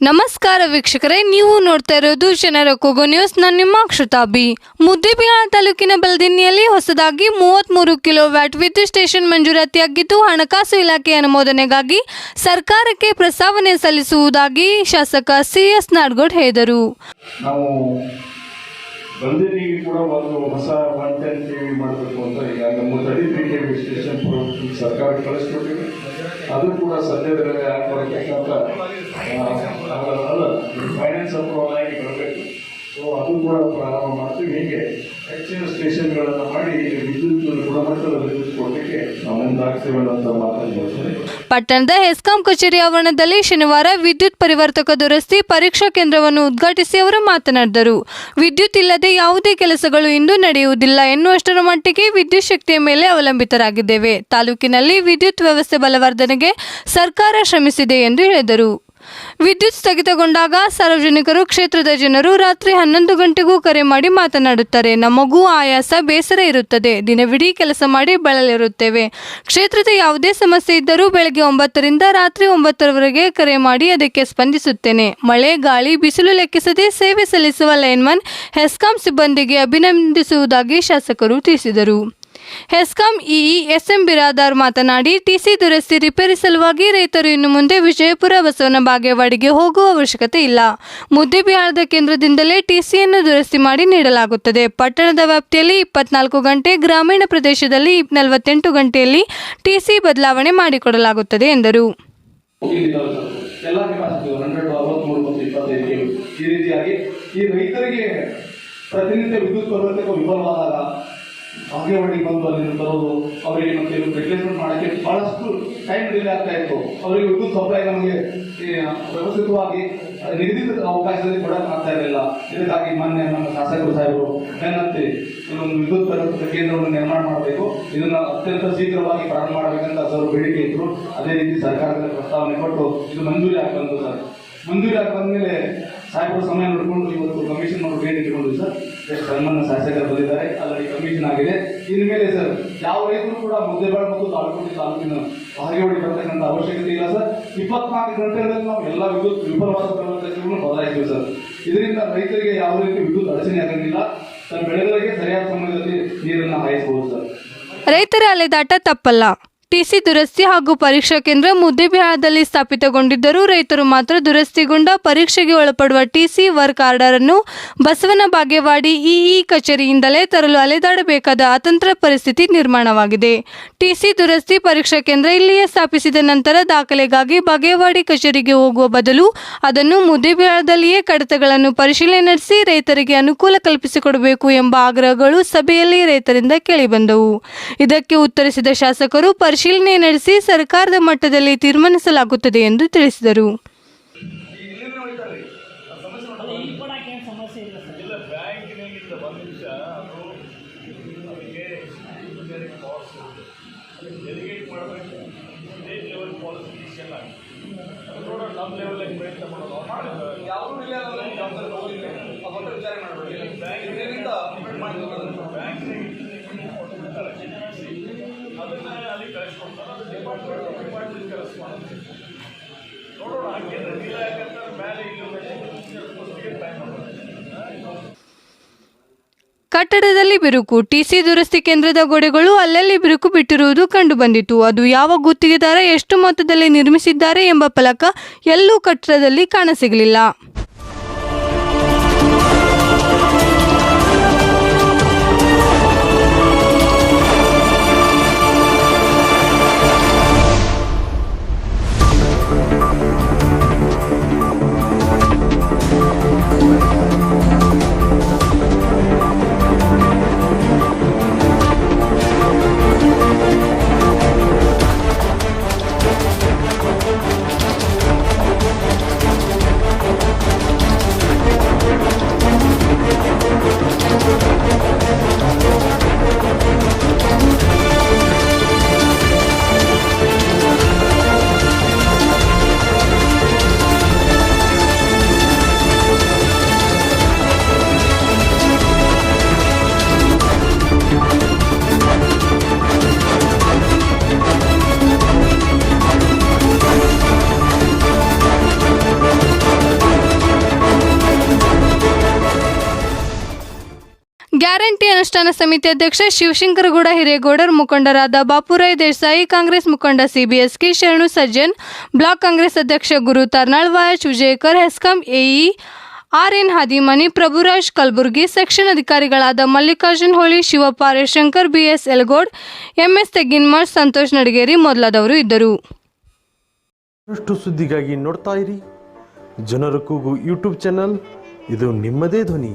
ನಮಸ್ಕಾರ ವೀಕ್ಷಕರೇ, ನೀವು ನೋಡ್ತಾ ಇರೋದು ಜನರ ಕೂಗು ನ್ಯೂಸ್. ನಾನು ನಿಮ್ಮ ಅಕ್ಷತಾಬಿ ಮುದ್ದೇಬಿಹಾಳ ತಾಲೂಕಿನ ಬಲದಿನ್ನಿಯಲ್ಲಿ ಹೊಸದಾಗಿ ಮೂವತ್ತ್ಮೂರು ಕಿಲೋ ವ್ಯಾಟ್ ವಿದ್ಯುತ್ ಸ್ಟೇಷನ್ ಮಂಜೂರಾತಿಯಾಗಿದ್ದು ಹಣಕಾಸು ಇಲಾಖೆ ಅನುಮೋದನೆಗಾಗಿ ಸರ್ಕಾರಕ್ಕೆ ಪ್ರಸ್ತಾವನೆ ಸಲ್ಲಿಸುವುದಾಗಿ ಶಾಸಕ ಸಿ ಎಸ್ ನಾಡ್ಗೋಡ್ ಹೇಳಿದರು. ನಾವು ಕೂಡ ಒಂದು ಹೊಸ ಒನ್ ನಮ್ಮ thirty three K V station ಸರ್ಕಾರ ಕಳಿಸ್ಕೊಟ್ಟಿವಿ ಅದು ಕೂಡ ಸದ್ಯದಲ್ಲೇ ಆಗ್ಬರ್ಬೇಕಂತ ಅಲ್ಲ ಫೈನಾನ್ಸ್ ಅಪ್ರೂವಲ್ ಸೊ ಅದು ಕೂಡ ಪ್ರಾರಂಭ ಮಾಡ್ತೀವಿ. ಹೀಗೆ ಹೆಚ್ಚಿನ ಸ್ಟೇಷನ್ಗಳನ್ನು ಮಾಡಿ ವಿದ್ಯುತ್ ಗುಣಮಟ್ಟದ ವಿದ್ಯುತ್ ಕೊಡಲಿಕ್ಕೆ ನಾವು ಮುಂದಾಗ್ತೇವೆ ಅಂತ ಪಟ್ಟಣದ ಹೆಸ್ಕಾಂ ಕಚೇರಿ ಆವರಣದಲ್ಲಿ ಶನಿವಾರ ವಿದ್ಯುತ್ ಪರಿವರ್ತಕ ದುರಸ್ತಿ ಪರೀಕ್ಷಾ ಕೇಂದ್ರವನ್ನು ಉದ್ಘಾಟಿಸಿ ಅವರು ಮಾತನಾಡಿದರು. ವಿದ್ಯುತ್ ಇಲ್ಲದೆ ಯಾವುದೇ ಕೆಲಸಗಳು ಇಂದು ನಡೆಯುವುದಿಲ್ಲ ಎನ್ನುವಷ್ಟರ ಮಟ್ಟಿಗೆ ವಿದ್ಯುತ್ ಶಕ್ತಿಯ ಮೇಲೆ ಅವಲಂಬಿತರಾಗಿದ್ದೇವೆ. ತಾಲೂಕಿನಲ್ಲಿ ವಿದ್ಯುತ್ ವ್ಯವಸ್ಥೆ ಬಲವರ್ಧನೆಗೆ ಸರ್ಕಾರ ಶ್ರಮಿಸಿದೆ ಎಂದು ಹೇಳಿದರು. ವಿದ್ಯುತ್ ಸ್ಥಗಿತಗೊಂಡಾಗ ಸಾರ್ವಜನಿಕರು ಕ್ಷೇತ್ರದ ಜನರು ರಾತ್ರಿ ಹನ್ನೊಂದು ಗಂಟೆಗೂ ಕರೆ ಮಾಡಿ ಮಾತನಾಡುತ್ತಾರೆ. ನಮಗೂ ಆಯಾಸ ಬೇಸರ ಇರುತ್ತದೆ. ದಿನವಿಡೀ ಕೆಲಸ ಮಾಡಿ ಬಳಲಿರುತ್ತೇವೆ. ಕ್ಷೇತ್ರದ ಯಾವುದೇ ಸಮಸ್ಯೆ ಇದ್ದರೂ ಬೆಳಗ್ಗೆ ಒಂಬತ್ತರಿಂದ ರಾತ್ರಿ ಒಂಬತ್ತರವರೆಗೆ ಕರೆ ಮಾಡಿ ಅದಕ್ಕೆ ಸ್ಪಂದಿಸುತ್ತೇನೆ. ಮಳೆ, ಗಾಳಿ, ಬಿಸಿಲು ಲೆಕ್ಕಿಸದೆ ಸೇವೆ ಸಲ್ಲಿಸುವ ಲೈನ್ಮನ್, ಹೆಸ್ಕಾಂ ಸಿಬ್ಬಂದಿಗೆ ಅಭಿನಂದಿಸುವುದಾಗಿ ಶಾಸಕರು ತಿಳಿಸಿದರು. ಹೆಸ್ಕಾಂ ಇಇ ಎಸ್ಎಂ ಬಿರಾದಾರ್ ಮಾತನಾಡಿ, ಟಿಸಿ ದುರಸ್ತಿ ರಿಪೇರಿ ಸಲುವಾಗಿ ರೈತರು ಇನ್ನು ಮುಂದೆ ವಿಜಯಪುರ ಬಸವನ ಬಾಗೇವಾಡಿಗೆ ಹೋಗುವ ಅವಶ್ಯಕತೆ ಇಲ್ಲ. ಮುದ್ದೆಬಿಹಾರದ ಕೇಂದ್ರದಿಂದಲೇ ಟಿಸಿಯನ್ನು ದುರಸ್ತಿ ಮಾಡಿ ನೀಡಲಾಗುತ್ತದೆ. ಪಟ್ಟಣದ ವ್ಯಾಪ್ತಿಯಲ್ಲಿ ಇಪ್ಪತ್ನಾಲ್ಕು ಗಂಟೆ, ಗ್ರಾಮೀಣ ಪ್ರದೇಶದಲ್ಲಿ ನಲವತ್ತೆಂಟು ಗಂಟೆಯಲ್ಲಿ ಟಿಸಿ ಬದಲಾವಣೆ ಮಾಡಿಕೊಡಲಾಗುತ್ತದೆ ಎಂದರು. ಪ್ರತಿನಿತ್ಯ ವಿದ್ಯುತ್ ವಿಫಲವಾದಾಗ ಬಂದು ಅಲ್ಲಿ ಬರೋದು ಅವರಿಗೆ ಮತ್ತೆ ರಿಪ್ಲೇಸ್ಮೆಂಟ್ ಮಾಡೋಕ್ಕೆ ಬಹಳಷ್ಟು ಟೈಮ್ ಡಿಲೇ ಆಗ್ತಾ ಇತ್ತು. ಅವರಿಗೆ ವಿದ್ಯುತ್ ಸಪ್ಲೈ ನಮಗೆ ವ್ಯವಸ್ಥಿತವಾಗಿ ನಿಗದಿತ ಅವಕಾಶದಲ್ಲಿ ಕೊಡಕ್ಕೆ ಆಗ್ತಾ ಇರಲಿಲ್ಲ. ಇದಕ್ಕಾಗಿ ಮಾನ್ಯ ನಮ್ಮ ಶಾಸಕರು ಸಾಹೇಬರು ಏನಂತೆ ಇದೊಂದು ವಿದ್ಯುತ್ ಕೇಂದ್ರವನ್ನು ನಿರ್ಮಾಣ ಮಾಡಬೇಕು. ಇದನ್ನು ಅತ್ಯಂತ ಶೀಘ್ರವಾಗಿ ಪ್ರಾರಂಭ ಮಾಡಬೇಕಂತ ಸರ್ ಬೇಡಿಕೆ ಇದ್ರು. ಅದೇ ರೀತಿ ಸರ್ಕಾರದಲ್ಲಿ ಪ್ರಸ್ತಾವನೆ ಕೊಟ್ಟು ಇದು ಮಂಜೂರಿ ಆಗಿ ಸರ್. ಮಂಜೂರಿ ಆಗಿ ಬಂದ್ಮೇಲೆ ಸಾಹೇಬರು ಸಮಯ ನೋಡಿಕೊಂಡು ಇವತ್ತು ಕಮಿಷನ್ ಅವರು ಭೇಟಿ ಇಟ್ಕೊಂಡು ಸರ್ ಎಷ್ಟು ಸನ್ಮಾನ ಶಾಸಕರು ಬಂದಿದ್ದಾರೆ. ಅಲ್ಲಿ ಕಮಿಷನ್ ಆಗಿದೆ. ಇನ್ನು ಮೇಲೆ ಸರ್ ಯಾವ ರೈತರು ಕೂಡ ಮುದ್ದೆಬಾಳ ಮತ್ತು ತಾಲೂಕು ತಾಲೂಕಿನ ಬಾಗೇವಾಡಿ ಬರ್ತಕ್ಕಂಥ ಅವಶ್ಯಕತೆ ಇಲ್ಲ ಸರ್ ಇಪ್ಪತ್ನಾಲ್ಕು ಗಂಟೆಗಳಲ್ಲಿ ನಾವು ಎಲ್ಲ ವಿದ್ಯುತ್ ವಿಫಲವಾದ ಪ್ರವರ್ತಕಗಳನ್ನು ಬದಲಾಯಿಸ್ತೀವಿ ಸರ್ ಇದರಿಂದ ರೈತರಿಗೆ ಯಾವ ರೀತಿ ವಿದ್ಯುತ್ ಅಡಚಣೆ ಆಗಂಗಿಲ್ಲ. ಸರ್, ಬೆಳೆಗಳಿಗೆ ಸರಿಯಾದ ಸಮಯದಲ್ಲಿ ನೀರನ್ನು ಹಾಯಿಸಬಹುದು ಸರ್ ರೈತರ ಅಲೆದಾಟ ತಪ್ಪಲ್ಲ. ಟಿಸಿ ದುರಸ್ತಿ ಹಾಗೂ ಪರೀಕ್ಷಾ ಕೇಂದ್ರ ಮುದ್ದೆಬಿಹಾಳದಲ್ಲಿ ಸ್ಥಾಪಿತಗೊಂಡಿದ್ದರೂ ರೈತರು ಮಾತ್ರ ದುರಸ್ತಿಗೊಂಡ ಪರೀಕ್ಷೆಗೆ ಒಳಪಡುವ ಟಿಸಿ ವರ್ಕ್ ಆರ್ಡರ್ ಅನ್ನು ಬಸವನ ಬಾಗೇವಾಡಿ ಇಇ ಕಚೇರಿಯಿಂದಲೇ ತರಲು ಅಲೆದಾಡಬೇಕಾದ ಅತಂತ್ರ ಪರಿಸ್ಥಿತಿ ನಿರ್ಮಾಣವಾಗಿದೆ. ಟಿಸಿ ದುರಸ್ತಿ ಪರೀಕ್ಷಾ ಕೇಂದ್ರ ಇಲ್ಲಿಯೇ ಸ್ಥಾಪಿಸಿದ ನಂತರ ದಾಖಲೆಗಾಗಿ ಬಾಗೇವಾಡಿ ಕಚೇರಿಗೆ ಹೋಗುವ ಬದಲು ಅದನ್ನು ಮುದ್ದೆಬಿಹಾಳದಲ್ಲಿಯೇ ಕಡತಗಳನ್ನು ಪರಿಶೀಲನೆ ನಡೆಸಿ ರೈತರಿಗೆ ಅನುಕೂಲ ಕಲ್ಪಿಸಿಕೊಡಬೇಕು ಎಂಬ ಆಗ್ರಹಗಳು ಸಭೆಯಲ್ಲಿ ರೈತರಿಂದ ಕೇಳಿಬಂದವು. ಇದಕ್ಕೆ ಉತ್ತರಿಸಿದ ಶಾಸಕರು ಪರಿಶೀಲನೆ ನಡೆಸಿ ಸರ್ಕಾರದ ಮಟ್ಟದಲ್ಲಿ ತೀರ್ಮಾನಿಸಲಾಗುತ್ತದೆ ಎಂದು ತಿಳಿಸಿದರು. ಇಲ್ಲ ಬ್ಯಾಂಕಿನಾಗಿಂದ ಒಂದು ನಿಮಿಷ ಡಿಪಾರ್ಟ್ಮೆಂಟ್ ಡಿಪಾರ್ಟ್ಮೆಂಟ್ ನೋಡೋಣ ಮೇಲೆ ಕಟ್ಟಡದಲ್ಲಿ ಬಿರುಕು, ಟಿಸಿ ದುರಸ್ತಿ ಕೇಂದ್ರದ ಗೋಡೆಗಳು ಅಲ್ಲಲ್ಲಿ ಬಿರುಕು ಬಿಟ್ಟಿರುವುದು ಕಂಡುಬಂದಿತು. ಅದು ಯಾವ ಗುತ್ತಿಗೆದಾರ ಎಷ್ಟು ಮೊತ್ತದಲ್ಲಿ ನಿರ್ಮಿಸಿದ್ದಾರೆ ಎಂಬ ಫಲಕ ಎಲ್ಲೂ ಕಟ್ಟಡದಲ್ಲಿ ಕಾಣಸಿಗಲಿಲ್ಲ. ಗ್ಯಾರಂಟಿ ಅನುಷ್ಠಾನ ಸಮಿತಿ ಅಧ್ಯಕ್ಷ ಶಿವಶಂಕರಗೌಡ ಹಿರೇಗೌಡರ್ ಮುಖಂಡರಾದ ಬಾಪುರಾಯ್ ದೇಸಾಯಿ, ಕಾಂಗ್ರೆಸ್ ಮುಖಂಡ ಸಿಬಿಎಸ್ ಕೆ ಶರಣು ಸಜ್ಜನ್, ಬ್ಲಾಕ್ ಕಾಂಗ್ರೆಸ್ ಅಧ್ಯಕ್ಷ Guru Tarnal Vayach Vijayakar HESCOM, AE R N Hadimani, Prabhuraj Kalaburgi, section ಅಧಿಕಾರಿಗಳಾದ ಮಲ್ಲಿಕಾರ್ಜುನ್ ಹೋಳಿ, ಶಿವಪ್ಪ ಶಂಕರ್ ಬಿಎಸ್ ಎಲ್ಗೋಡ್, ಎಂಎಸ್ ತೆಗ್ಗಿನ್ಮಠ್ ಸಂತೋಷ್ ನಡಗೇರಿ ಮೊದಲಾದವರು ಇದ್ದರು. ಸುದ್ದಿಗಾಗಿ ನೋಡ್ತಾ ಇರಿ. ಜನರ ಕೂಗು ಯೂಟ್ಯೂಬ್ ಚಾನಲ್, ಇದು ನಿಮ್ಮದೇ ಧ್ವನಿ.